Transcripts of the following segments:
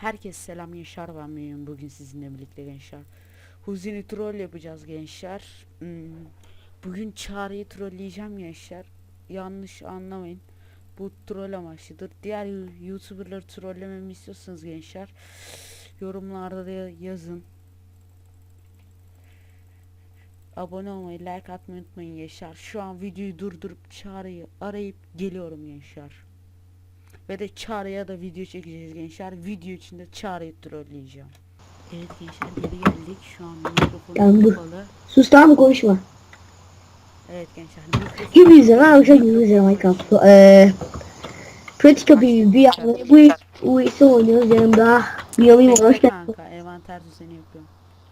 Herkes selam gençler ben Müyüm bugün sizinle birlikte gençler. Huzini troll yapacağız gençler. Hmm, Bugün Çağrı'yı trolleyeceğim gençler. Yanlış anlamayın. Bu troll amaçlıdır. Diğer youtuberları trollememi istiyorsanız gençler yorumlarda da yazın. Abone olmayı, like atmayı unutmayın gençler. Şu an videoyu durdurup Çağrı'yı arayıp geliyorum gençler. Ve de Çağrı'ya da video çekeceğiz gençler. Video içinde Çağrı'yı trolleyeceğim. Evet gençler geri geldik. Şu an Tamam, mikrofon dur. kapalı. Sus tamam mı konuşma. Evet gençler mikrofon Gibi izle ben uçak gibi izle Minecraft. Eee Pratik yapayım bir yapmayı bu bu ise oynuyoruz yanımda bir yalayım var hoş Bekle geldin. kanka envanter düzeni yapıyorum.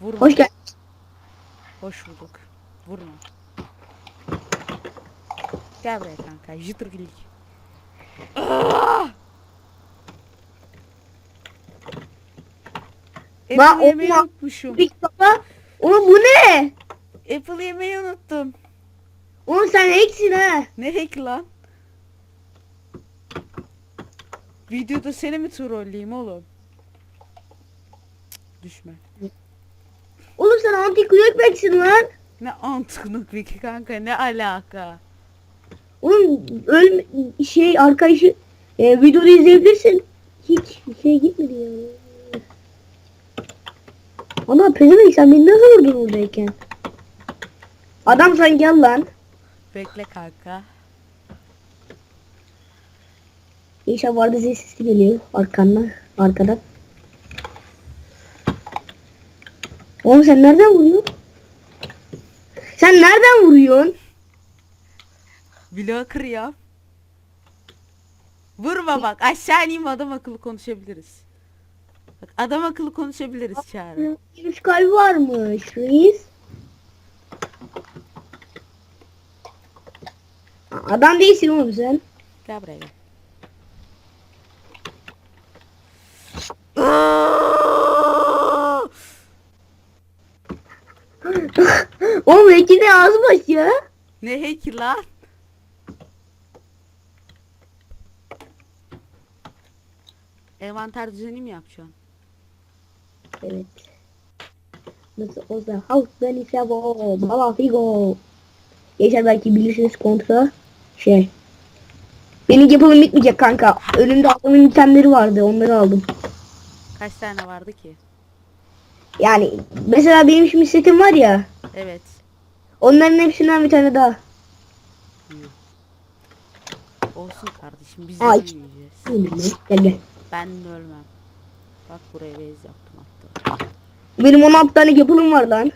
Vurma. Hoş geldin. Hoş bulduk. Vurma. Gel buraya kanka. Jittergilik. Lan Apple yemeği oğlum, unutmuşum. Bir baba. Oğlum bu ne? Apple yemeği unuttum. Oğlum sen eksin ha. Ne hack lan? Videoda seni mi trolleyeyim oğlum? Cık, Düşme. Oğlum sen anti eksin lan. Ne antıklık peki kanka ne alaka? Oğlum öl şey arkadaşı e, videoda izleyebilirsin. Hiç şey gitmedi ya. Ana pezevenk sen beni nasıl vurdun oradayken? Adam sen gel lan. Bekle kanka. İnşallah vardı zil sesi geliyor arkandan, arkadan. Oğlum sen nereden vuruyorsun? Sen nereden vuruyorsun? Bloğu kırıyor. Vurma bak aşağı ineyim adam akıllı konuşabiliriz. Bak adam akıllı konuşabiliriz çağrı. Üç kalbi varmış reis. Adam değilsin oğlum sen. Gel buraya gel. Oğlum ikide ağzı baş ya. ne hack lan? Envanter düzeni mi yapacaksın? Evet. Nasıl olsa halktan ise bu. Baba figo. Geçer belki bilirsiniz kontra. Şey. Benim yapımım bitmeyecek kanka. Önümde adamın itemleri vardı. Onları aldım. Kaç tane vardı ki? Yani mesela benim şimdi setim var ya. Evet. Onların hepsinden bir tane daha. Olsun kardeşim biz de Ay. ölmeyeceğiz. Gel gel. Ben de ölmem. Bak buraya bez yaptım hatta. Benim 16 tane yapılım var lan.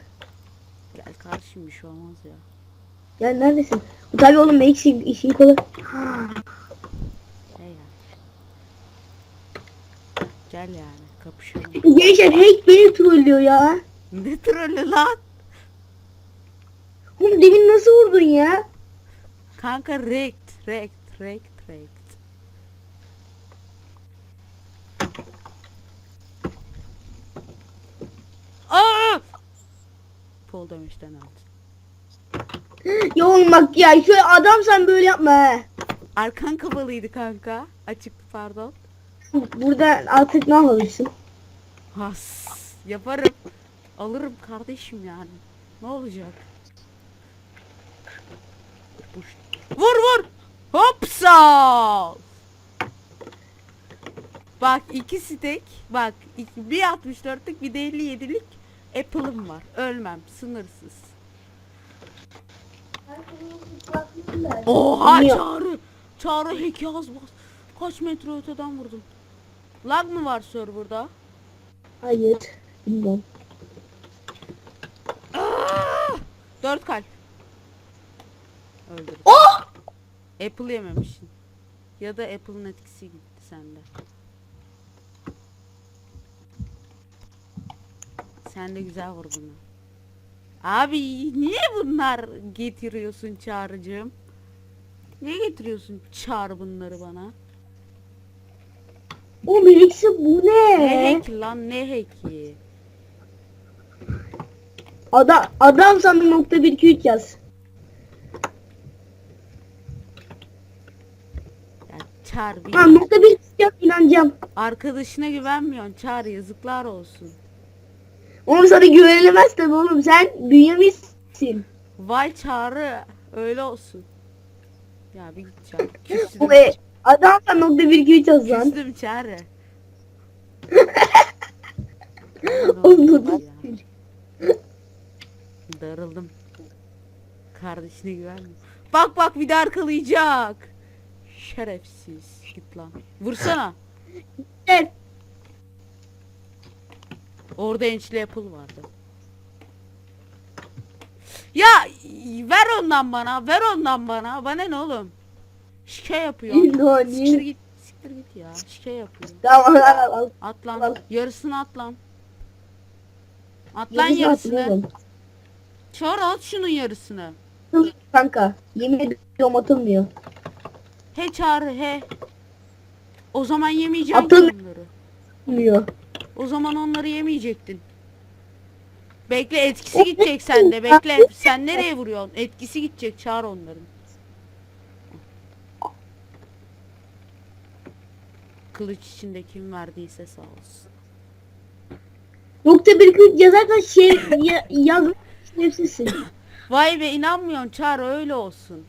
Gel kardeşim bir şey olmaz ya. Gel neredesin? Tabii oğlum ben işi, işi kolay. Şey ya. Gel yani kapışalım. Gençler hack beni trollüyor ya. ne trolü lan? Oğlum demin nasıl vurdun ya? Kanka rekt, rekt, rekt, rekt. Aa! Pol demişten aldı. Ya oğlum bak ya şöyle adam sen böyle yapma he. Arkan kapalıydı kanka. Açıktı pardon. Burada artık ne alırsın? Has. Yaparım. Alırım kardeşim yani. Ne olacak? Vur vur. Hopsa. Bak iki stek. Bak iki, bir 64'lük bir de 57'lik Apple'ım var. Ölmem. Sınırsız. Oha Niye? Çağrı. Çağrı hack yazmaz. Kaç metre öteden vurdum. Lag mı var serverda? Hayır. Bilmiyorum. Dört kalp. Öldür. Oh! Apple yememişsin. Ya da Apple'ın etkisi gitti sende. Sen de güzel vur bunu. Abi niye bunlar getiriyorsun çağrıcığım? Niye getiriyorsun çağrı bunları bana? Oğlum eksi bu Ne ne? hack lan ne hack'i? Adam, adam sandım nokta 1 2 3 yaz. Ya çağır bir Ha nokta 1 yap inanacağım. Arkadaşına güvenmiyorsun Çağrı yazıklar olsun. Oğlum sana güvenilemez tabii oğlum. Sen Bünyamin'sin. Vay Çağrı öyle olsun. Ya bir git Çağrı. Küstüm, e, adam sen nokta bir iki üç yaz lan. küstüm Çağrı. Ya. Darıldım. Kardeşine güvenmiyor. Bak bak bir de arkalayacak. Şerefsiz. Git lan. Vursana. Evet. Orada ençli apple vardı. Ya ver ondan bana. Ver ondan bana. Bana ne oğlum? Şike yapıyor. İndo, Siktir git. Siktir git ya. Şike yapıyor. Tamam al al al. At lan. Al. Yarısını at lan. At lan yarısını. Çağır at şunun yarısını. Kanka yemin ediyorum atılmıyor. He çağrı he. O zaman ki onları. Atılmıyor. O zaman onları yemeyecektin. Bekle etkisi gidecek sende. Bekle. Sen nereye vuruyorsun? Etkisi gidecek. Çağır onların. Kılıç içinde kim verdiyse sağ olsun. Nokta bir üç yazarsan şey ya, şerefsizsin. Vay be inanmıyorsun Çağrı öyle olsun.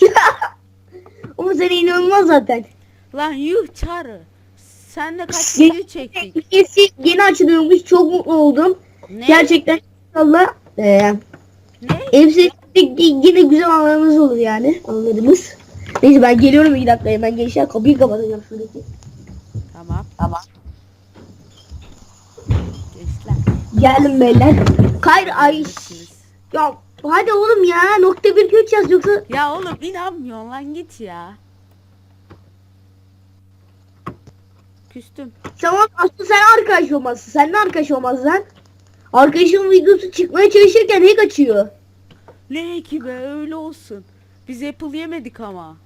Ama sana inanılmaz zaten. Lan yuh Çağrı. Sen de kaç video çektik. Ülkesi yeni açılıyormuş. Çok mutlu oldum. Ne? Gerçekten inşallah eee Ne? hepsi yine güzel anlarımız olur yani. Anlarımız. Neyse ben geliyorum iki dakika hemen gençler kapıyı kapatacağım şuradaki. Tamam. Tamam. Gençler. Geldim beyler. Kayr ay. Ya hadi oğlum ya nokta bir üç yaz yoksa Ya oğlum inanmıyorsun lan git ya. Küstüm. Tamam aslında sen arkadaş olmazsın. Sen de arkadaş olmaz lan. Arkadaşın videosu çıkmaya çalışırken hack açıyor. Ne ki be öyle olsun. Biz Apple yemedik ama.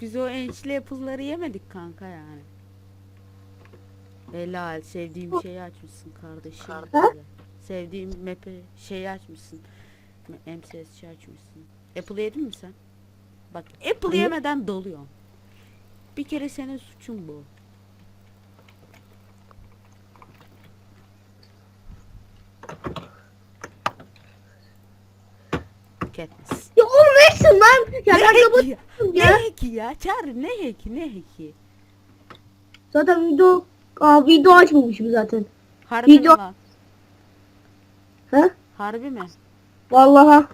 Biz o ençli Apple'ları yemedik kanka yani. Helal sevdiğim şeyi açmışsın kardeşim. Böyle. Sevdiğim map'i şeyi açmışsın. M- MCS şey açmışsın. Apple yedin mi sen? Bak Apple Hayır. yemeden doluyorsun. Bir kere senin suçun bu. Katniss. Ya oğlum neysin lan? Ya Ne ben kapatıyorum ya? ya. Ne hacki ya? Çağrı ne hacki ne hacki? Zaten video Aa, video açmamışım zaten. Harbi Video- mi lan? Ha? Harbi mi? Vallahi.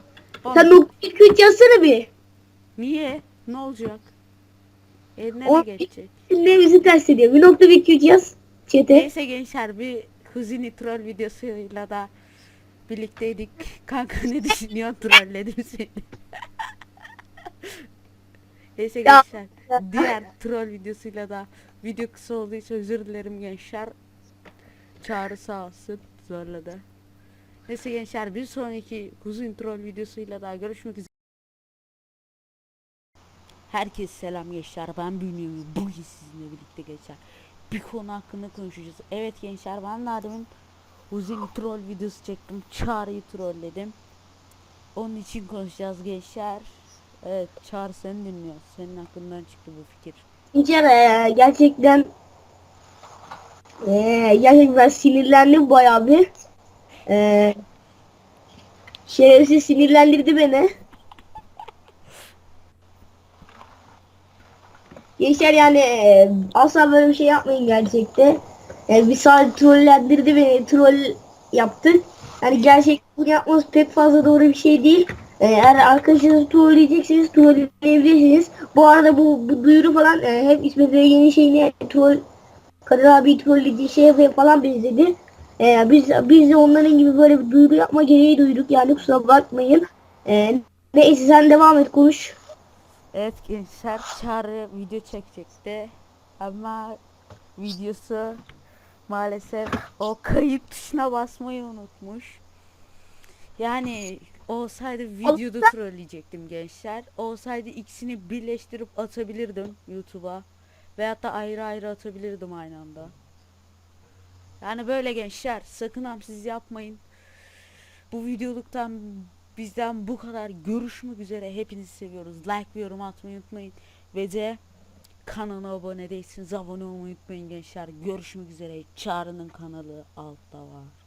Sen iki üç yazsana bir. Niye? Ne olacak? Eline O- ne geçecek? Ne bizi ters ediyor. Bir nokta bir üç yaz. Çete. Neyse gençler bir Huzini troll videosuyla da birlikteydik. Kanka ne düşünüyorsun trolledim seni. Neyse gençler diğer troll videosuyla da video kısa olduğu için özür dilerim gençler. Çağrı sağ olsun zorladı. Neyse gençler bir sonraki Huzin troll videosuyla daha görüşmek üzere. Herkes selam gençler ben Bünyamin bugün sizinle birlikte gençler bir konu hakkında konuşacağız. Evet gençler ben daha demin uzun troll videosu çektim. Çağrı'yı trolledim. Onun için konuşacağız gençler. Evet Çağrı seni dinliyor. Senin aklından çıktı bu fikir. Eee, gerçekten eee, gerçekten ben sinirlendim bayağı bir. Eee şerefsiz sinirlendirdi beni. Gençler yani eee, asla böyle bir şey yapmayın gerçekte. Yani bir saat trollendirdi beni, troll yaptı. Yani gerçekten bunu yapması pek fazla doğru bir şey değil. Ee, Eğer arkadaşınızı trolleyecekseniz trolleyebilirsiniz. Bu arada bu, bu duyuru falan e, hep İsmet yeni şeyini troll Kadir abi trollediği şeye falan benzedi. Ee, biz biz de onların gibi böyle bir duyuru yapma gereği duyduk yani kusura bakmayın. Ee, neyse sen devam et konuş. Evet gençler Çağrı video çekecekti. Ama videosu maalesef o kayıt tuşuna basmayı unutmuş. Yani olsaydı videoda trolleyecektim gençler. Olsaydı ikisini birleştirip atabilirdim YouTube'a. Veyahut da ayrı ayrı atabilirdim aynı anda. Yani böyle gençler sakın ham siz yapmayın. Bu videoluktan Bizden bu kadar. Görüşmek üzere. Hepinizi seviyoruz. Like ve yorum atmayı unutmayın. Ve de kanala abone değilsiniz. Abone olmayı unutmayın gençler. Görüşmek üzere. Çağrı'nın kanalı altta var.